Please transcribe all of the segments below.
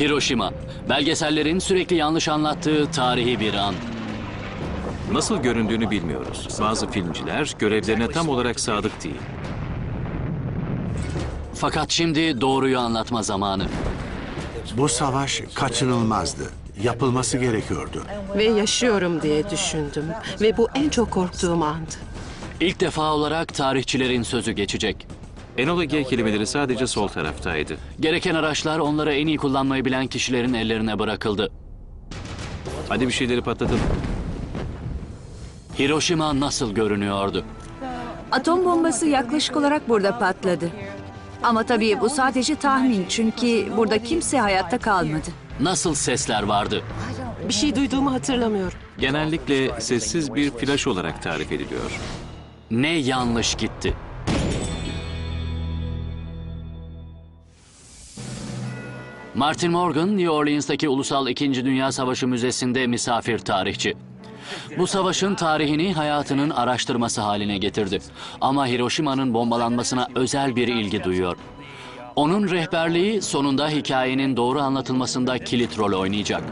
Hiroşima, belgesellerin sürekli yanlış anlattığı tarihi bir an. Nasıl göründüğünü bilmiyoruz. Bazı filmciler görevlerine tam olarak sadık değil. Fakat şimdi doğruyu anlatma zamanı. Bu savaş kaçınılmazdı. Yapılması gerekiyordu. Ve yaşıyorum diye düşündüm. Ve bu en çok korktuğum andı. İlk defa olarak tarihçilerin sözü geçecek. Enola Gay kelimeleri sadece sol taraftaydı. Gereken araçlar onları en iyi kullanmayı bilen kişilerin ellerine bırakıldı. Hadi bir şeyleri patlatalım. Hiroşima nasıl görünüyordu? Atom bombası yaklaşık olarak burada patladı. Ama tabii bu sadece tahmin çünkü burada kimse hayatta kalmadı. Nasıl sesler vardı? Bir şey duyduğumu hatırlamıyorum. Genellikle sessiz bir flash olarak tarif ediliyor. Ne yanlış gitti? Martin Morgan, New Orleans'taki Ulusal İkinci Dünya Savaşı Müzesi'nde misafir tarihçi. Bu savaşın tarihini hayatının araştırması haline getirdi. Ama Hiroşima'nın bombalanmasına özel bir ilgi duyuyor. Onun rehberliği sonunda hikayenin doğru anlatılmasında kilit rol oynayacak.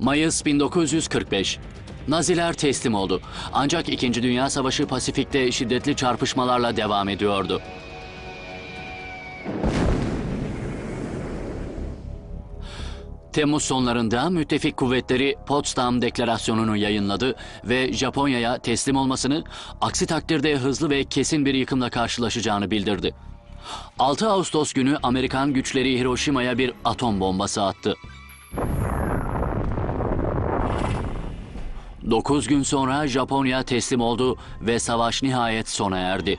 Mayıs 1945. Naziler teslim oldu. Ancak İkinci Dünya Savaşı Pasifik'te şiddetli çarpışmalarla devam ediyordu. Temmuz sonlarında müttefik kuvvetleri Potsdam Deklarasyonu'nu yayınladı ve Japonya'ya teslim olmasını, aksi takdirde hızlı ve kesin bir yıkımla karşılaşacağını bildirdi. 6 Ağustos günü Amerikan güçleri Hiroşima'ya bir atom bombası attı. 9 gün sonra Japonya teslim oldu ve savaş nihayet sona erdi.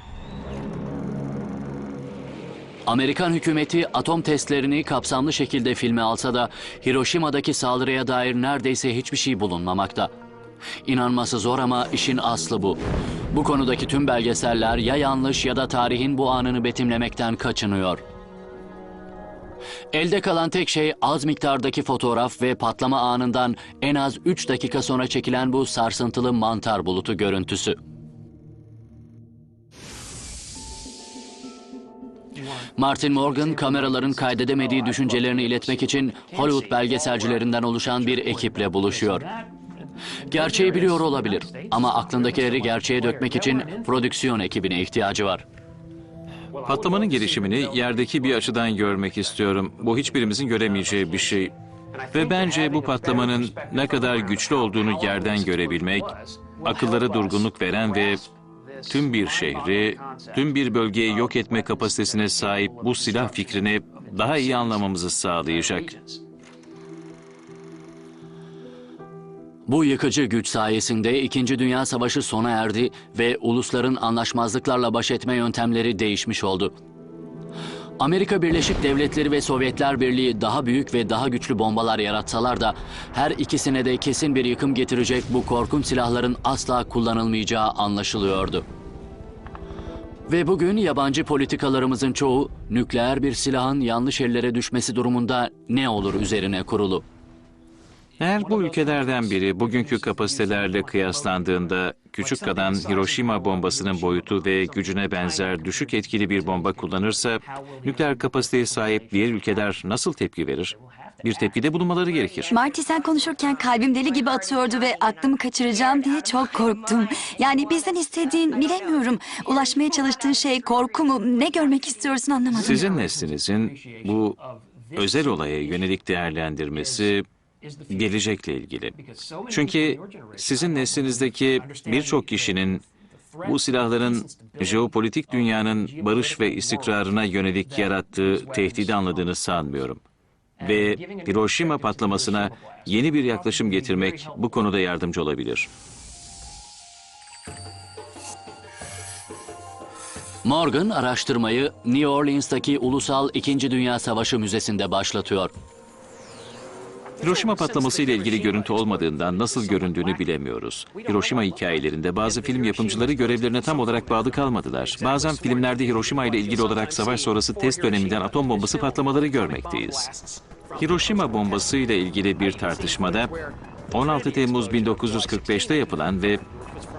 Amerikan hükümeti atom testlerini kapsamlı şekilde filme alsa da Hiroşima'daki saldırıya dair neredeyse hiçbir şey bulunmamakta. İnanması zor ama işin aslı bu. Bu konudaki tüm belgeseller ya yanlış ya da tarihin bu anını betimlemekten kaçınıyor. Elde kalan tek şey az miktardaki fotoğraf ve patlama anından en az 3 dakika sonra çekilen bu sarsıntılı mantar bulutu görüntüsü. Martin Morgan kameraların kaydedemediği düşüncelerini iletmek için Hollywood belgeselcilerinden oluşan bir ekiple buluşuyor. Gerçeği biliyor olabilir ama aklındakileri gerçeğe dökmek için prodüksiyon ekibine ihtiyacı var. Patlamanın gelişimini yerdeki bir açıdan görmek istiyorum. Bu hiçbirimizin göremeyeceği bir şey. Ve bence bu patlamanın ne kadar güçlü olduğunu yerden görebilmek, akıllara durgunluk veren ve tüm bir şehri, tüm bir bölgeyi yok etme kapasitesine sahip bu silah fikrini daha iyi anlamamızı sağlayacak. Bu yıkıcı güç sayesinde İkinci Dünya Savaşı sona erdi ve ulusların anlaşmazlıklarla baş etme yöntemleri değişmiş oldu. Amerika Birleşik Devletleri ve Sovyetler Birliği daha büyük ve daha güçlü bombalar yaratsalar da her ikisine de kesin bir yıkım getirecek bu korkunç silahların asla kullanılmayacağı anlaşılıyordu. Ve bugün yabancı politikalarımızın çoğu nükleer bir silahın yanlış ellere düşmesi durumunda ne olur üzerine kurulu. Eğer bu ülkelerden biri bugünkü kapasitelerle kıyaslandığında küçük kalan Hiroşima bombasının boyutu ve gücüne benzer düşük etkili bir bomba kullanırsa nükleer kapasiteye sahip diğer ülkeler nasıl tepki verir? Bir tepkide bulunmaları gerekir. Marty sen konuşurken kalbim deli gibi atıyordu ve aklımı kaçıracağım diye çok korktum. Yani bizden istediğin bilemiyorum. Ulaşmaya çalıştığın şey korku mu? Ne görmek istiyorsun anlamadım. Sizin neslinizin bu özel olaya yönelik değerlendirmesi gelecekle ilgili. Çünkü sizin neslinizdeki birçok kişinin bu silahların jeopolitik dünyanın barış ve istikrarına yönelik yarattığı tehdidi anladığını sanmıyorum. Ve Hiroşima patlamasına yeni bir yaklaşım getirmek bu konuda yardımcı olabilir. Morgan araştırmayı New Orleans'taki Ulusal İkinci Dünya Savaşı Müzesi'nde başlatıyor. Hiroşima patlaması ile ilgili görüntü olmadığından nasıl göründüğünü bilemiyoruz. Hiroşima hikayelerinde bazı film yapımcıları görevlerine tam olarak bağlı kalmadılar. Bazen filmlerde Hiroşima ile ilgili olarak savaş sonrası test döneminden atom bombası patlamaları görmekteyiz. Hiroşima bombası ile ilgili bir tartışmada 16 Temmuz 1945'te yapılan ve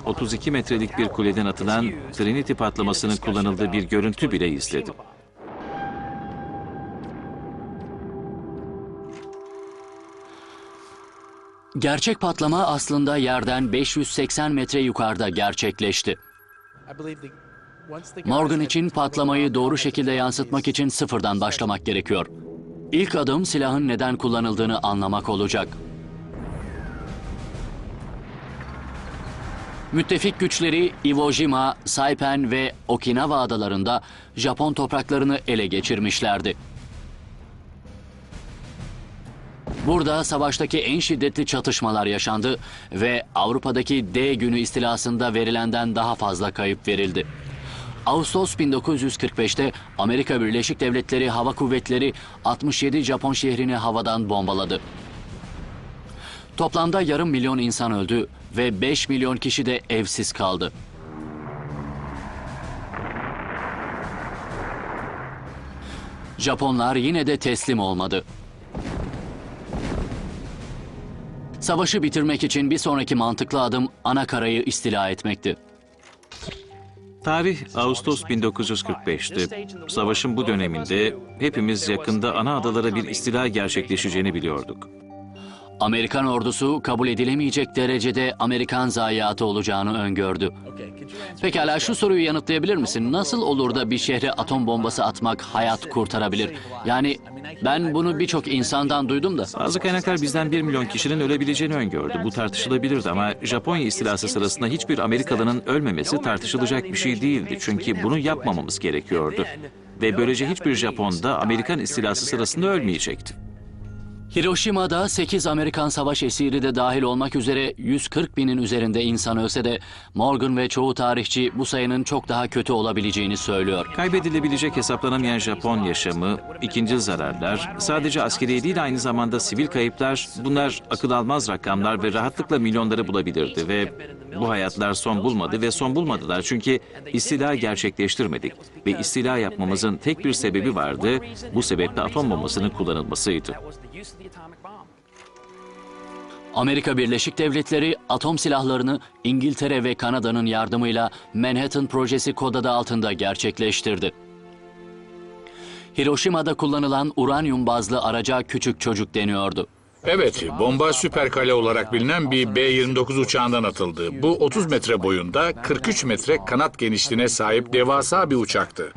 32 metrelik bir kuleden atılan Trinity patlamasının kullanıldığı bir görüntü bile izledim. Gerçek patlama aslında yerden 580 metre yukarıda gerçekleşti. Morgan için patlamayı doğru şekilde yansıtmak için sıfırdan başlamak gerekiyor. İlk adım silahın neden kullanıldığını anlamak olacak. Müttefik güçleri Iwo Jima, Saipan ve Okinawa adalarında Japon topraklarını ele geçirmişlerdi. Burada savaştaki en şiddetli çatışmalar yaşandı ve Avrupa'daki D günü istilasında verilenden daha fazla kayıp verildi. Ağustos 1945'te Amerika Birleşik Devletleri Hava Kuvvetleri 67 Japon şehrini havadan bombaladı. Toplamda yarım milyon insan öldü ve 5 milyon kişi de evsiz kaldı. Japonlar yine de teslim olmadı. Savaşı bitirmek için bir sonraki mantıklı adım ana karayı istila etmekti. Tarih Ağustos 1945'ti. Savaşın bu döneminde hepimiz yakında ana adalara bir istila gerçekleşeceğini biliyorduk. Amerikan ordusu kabul edilemeyecek derecede Amerikan zayiatı olacağını öngördü. Pekala şu soruyu yanıtlayabilir misin? Nasıl olur da bir şehre atom bombası atmak hayat kurtarabilir? Yani ben bunu birçok insandan duydum da. Bazı kaynaklar bizden 1 milyon kişinin ölebileceğini öngördü. Bu tartışılabilirdi ama Japonya istilası sırasında hiçbir Amerikalının ölmemesi tartışılacak bir şey değildi. Çünkü bunu yapmamamız gerekiyordu. Ve böylece hiçbir Japon da Amerikan istilası sırasında ölmeyecekti. Hiroşima'da 8 Amerikan savaş esiri de dahil olmak üzere 140 binin üzerinde insan ölse de Morgan ve çoğu tarihçi bu sayının çok daha kötü olabileceğini söylüyor. Kaybedilebilecek hesaplanamayan Japon yaşamı, ikinci zararlar, sadece askeri değil aynı zamanda sivil kayıplar, bunlar akıl almaz rakamlar ve rahatlıkla milyonları bulabilirdi ve bu hayatlar son bulmadı ve son bulmadılar çünkü istila gerçekleştirmedik ve istila yapmamızın tek bir sebebi vardı, bu sebeple atom bombasının kullanılmasıydı. Amerika Birleşik Devletleri atom silahlarını İngiltere ve Kanada'nın yardımıyla Manhattan Projesi kod adı altında gerçekleştirdi. Hiroşima'da kullanılan uranyum bazlı araca küçük çocuk deniyordu. Evet, bomba süper kale olarak bilinen bir B-29 uçağından atıldı. Bu 30 metre boyunda, 43 metre kanat genişliğine sahip devasa bir uçaktı.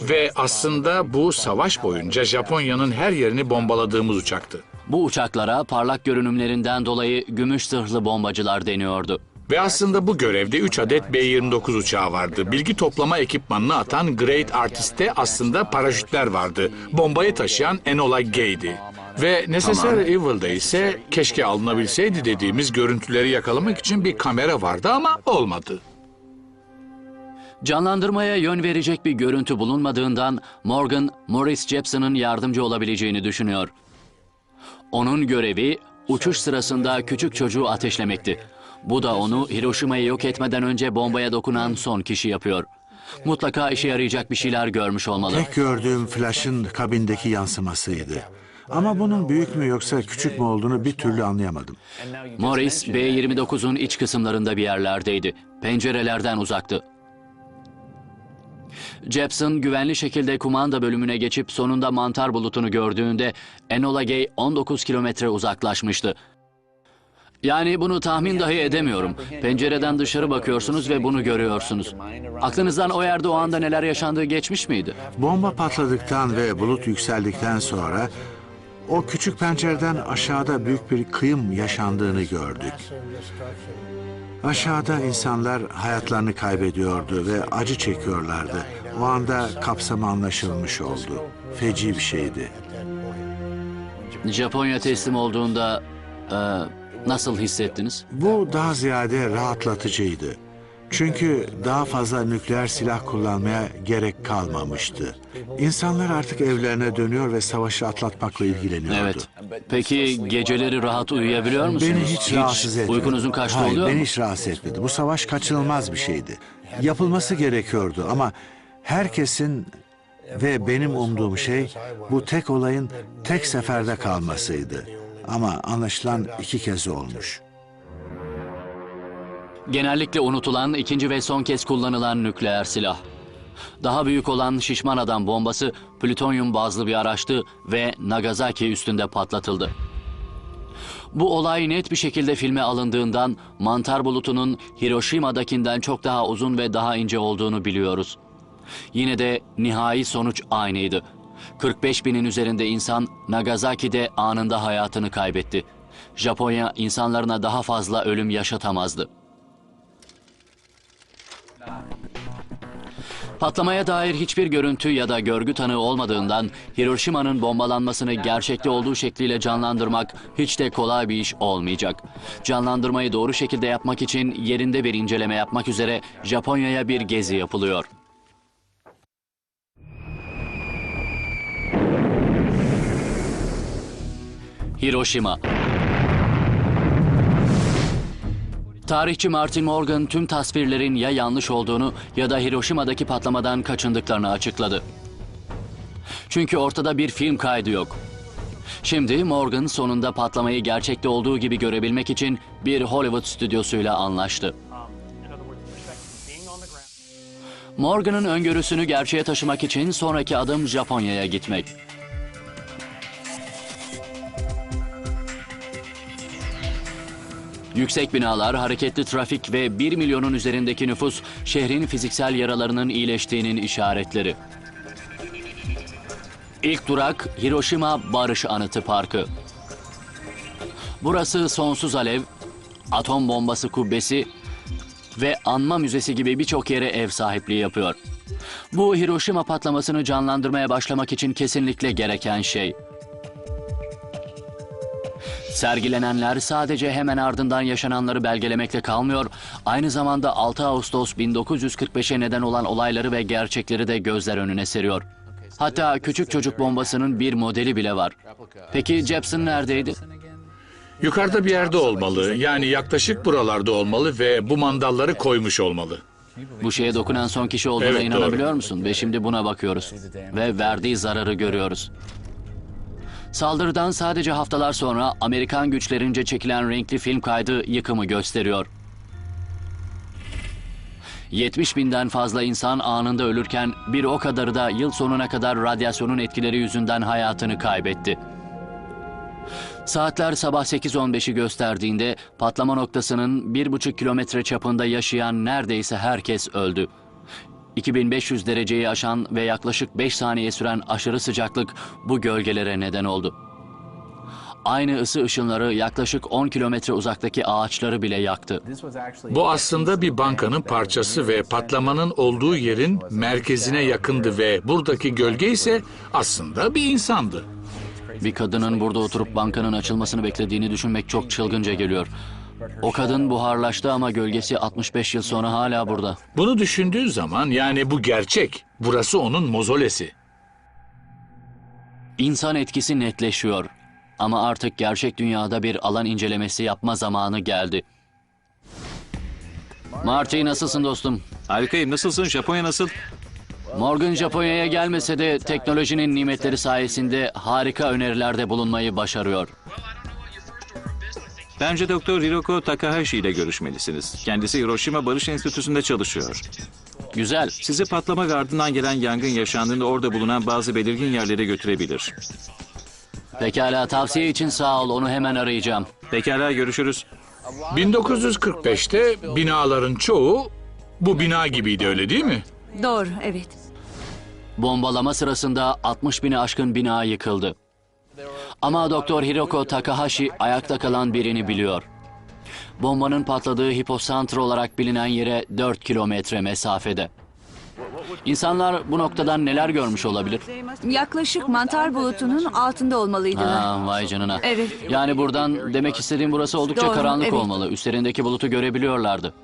Ve aslında bu savaş boyunca Japonya'nın her yerini bombaladığımız uçaktı. Bu uçaklara parlak görünümlerinden dolayı gümüş zırhlı bombacılar deniyordu. Ve aslında bu görevde 3 adet B-29 uçağı vardı. Bilgi toplama ekipmanını atan Great Artist'te aslında paraşütler vardı. Bombayı taşıyan Enola Gay'di. Ve Necessary Evil'da ise keşke alınabilseydi dediğimiz görüntüleri yakalamak için bir kamera vardı ama olmadı. Canlandırmaya yön verecek bir görüntü bulunmadığından Morgan, Morris Jepson'ın yardımcı olabileceğini düşünüyor. Onun görevi uçuş sırasında küçük çocuğu ateşlemekti. Bu da onu Hiroşima'yı yok etmeden önce bombaya dokunan son kişi yapıyor. Mutlaka işe yarayacak bir şeyler görmüş olmalı. Tek gördüğüm flaşın kabindeki yansımasıydı. Ama bunun büyük mü yoksa küçük mü olduğunu bir türlü anlayamadım. Morris, B-29'un iç kısımlarında bir yerlerdeydi. Pencerelerden uzaktı. Jepson güvenli şekilde kumanda bölümüne geçip sonunda mantar bulutunu gördüğünde Enola Gay 19 kilometre uzaklaşmıştı. Yani bunu tahmin dahi edemiyorum. Pencereden dışarı bakıyorsunuz ve bunu görüyorsunuz. Aklınızdan o yerde o anda neler yaşandığı geçmiş miydi? Bomba patladıktan ve bulut yükseldikten sonra o küçük pencereden aşağıda büyük bir kıyım yaşandığını gördük. Aşağıda insanlar hayatlarını kaybediyordu ve acı çekiyorlardı. O anda kapsamı anlaşılmış oldu. Feci bir şeydi. Japonya teslim olduğunda e, nasıl hissettiniz? Bu daha ziyade rahatlatıcıydı. Çünkü daha fazla nükleer silah kullanmaya gerek kalmamıştı. İnsanlar artık evlerine dönüyor ve savaşı atlatmakla ilgileniyordu. Evet. Peki geceleri rahat uyuyabiliyor musunuz? Beni hiç, rahatsız etmedi. Uykunuzun kaçta Hayır, oluyor beni mu? hiç rahatsız etmedi. Bu savaş kaçınılmaz bir şeydi. Yapılması gerekiyordu ama herkesin ve benim umduğum şey bu tek olayın tek seferde kalmasıydı. Ama anlaşılan iki kez olmuş. Genellikle unutulan ikinci ve son kez kullanılan nükleer silah. Daha büyük olan şişman adam bombası plütonyum bazlı bir araçtı ve Nagasaki üstünde patlatıldı. Bu olay net bir şekilde filme alındığından mantar bulutunun Hiroşima'dakinden çok daha uzun ve daha ince olduğunu biliyoruz. Yine de nihai sonuç aynıydı. 45 binin üzerinde insan Nagasaki'de anında hayatını kaybetti. Japonya insanlarına daha fazla ölüm yaşatamazdı. Patlamaya dair hiçbir görüntü ya da görgü tanığı olmadığından Hiroşima'nın bombalanmasını gerçekte olduğu şekliyle canlandırmak hiç de kolay bir iş olmayacak. Canlandırmayı doğru şekilde yapmak için yerinde bir inceleme yapmak üzere Japonya'ya bir gezi yapılıyor. Hiroşima Tarihçi Martin Morgan tüm tasvirlerin ya yanlış olduğunu ya da Hiroşima'daki patlamadan kaçındıklarını açıkladı. Çünkü ortada bir film kaydı yok. Şimdi Morgan sonunda patlamayı gerçekte olduğu gibi görebilmek için bir Hollywood stüdyosuyla anlaştı. Morgan'ın öngörüsünü gerçeğe taşımak için sonraki adım Japonya'ya gitmek. Yüksek binalar, hareketli trafik ve 1 milyonun üzerindeki nüfus şehrin fiziksel yaralarının iyileştiğinin işaretleri. İlk durak Hiroşima Barış Anıtı Parkı. Burası sonsuz alev, atom bombası kubbesi ve anma müzesi gibi birçok yere ev sahipliği yapıyor. Bu Hiroşima patlamasını canlandırmaya başlamak için kesinlikle gereken şey. Sergilenenler sadece hemen ardından yaşananları belgelemekle kalmıyor, aynı zamanda 6 Ağustos 1945'e neden olan olayları ve gerçekleri de gözler önüne seriyor. Hatta küçük çocuk bombasının bir modeli bile var. Peki Jepson neredeydi? Yukarıda bir yerde olmalı. Yani yaklaşık buralarda olmalı ve bu mandalları koymuş olmalı. Bu şeye dokunan son kişi olduğuna Evet, inanabiliyor doğru. musun? Ve şimdi buna bakıyoruz. Ve verdiği zararı görüyoruz. Saldırıdan sadece haftalar sonra Amerikan güçlerince çekilen renkli film kaydı yıkımı gösteriyor. 70 binden fazla insan anında ölürken bir o kadarı da yıl sonuna kadar radyasyonun etkileri yüzünden hayatını kaybetti. Saatler sabah 8.15'i gösterdiğinde patlama noktasının 1,5 kilometre çapında yaşayan neredeyse herkes öldü. 2500 dereceyi aşan ve yaklaşık 5 saniye süren aşırı sıcaklık bu gölgelere neden oldu. Aynı ısı ışınları yaklaşık 10 kilometre uzaktaki ağaçları bile yaktı. Bu aslında bir bankanın parçası ve patlamanın olduğu yerin merkezine yakındı ve buradaki gölge ise aslında bir insandı. Bir kadının burada oturup bankanın açılmasını beklediğini düşünmek çok çılgınca geliyor. O kadın buharlaştı ama gölgesi 65 yıl sonra hala burada. Bunu düşündüğü zaman yani bu gerçek. Burası onun mozolesi. İnsan etkisi netleşiyor. Ama artık gerçek dünyada bir alan incelemesi yapma zamanı geldi. Marty nasılsın dostum? Harikayım. Nasılsın? Japonya nasıl? Morgan Japonya'ya gelmese de teknolojinin nimetleri sayesinde harika önerilerde bulunmayı başarıyor. Bence Doktor Hiroko Takahashi ile görüşmelisiniz. Kendisi Hiroşima Barış Enstitüsü'nde çalışıyor. Güzel. Sizi patlama ardından gelen yangın yaşandığında orada bulunan bazı belirgin yerlere götürebilir. Pekala tavsiye için sağ ol onu hemen arayacağım. Pekala görüşürüz. 1945'te binaların çoğu bu bina gibiydi öyle değil mi? Doğru, evet. Bombalama sırasında 60 bini aşkın bina yıkıldı. Ama Doktor Hiroko Takahashi ayakta kalan birini biliyor. Bombanın patladığı hipocenter olarak bilinen yere 4 kilometre mesafede. İnsanlar bu noktadan neler görmüş olabilir? Yaklaşık mantar bulutunun altında olmalıydılar. Ha, vay canına. Evet. Yani buradan demek istediğim burası oldukça Doğru, karanlık evet. olmalı. Üstlerindeki bulutu görebiliyorlardı.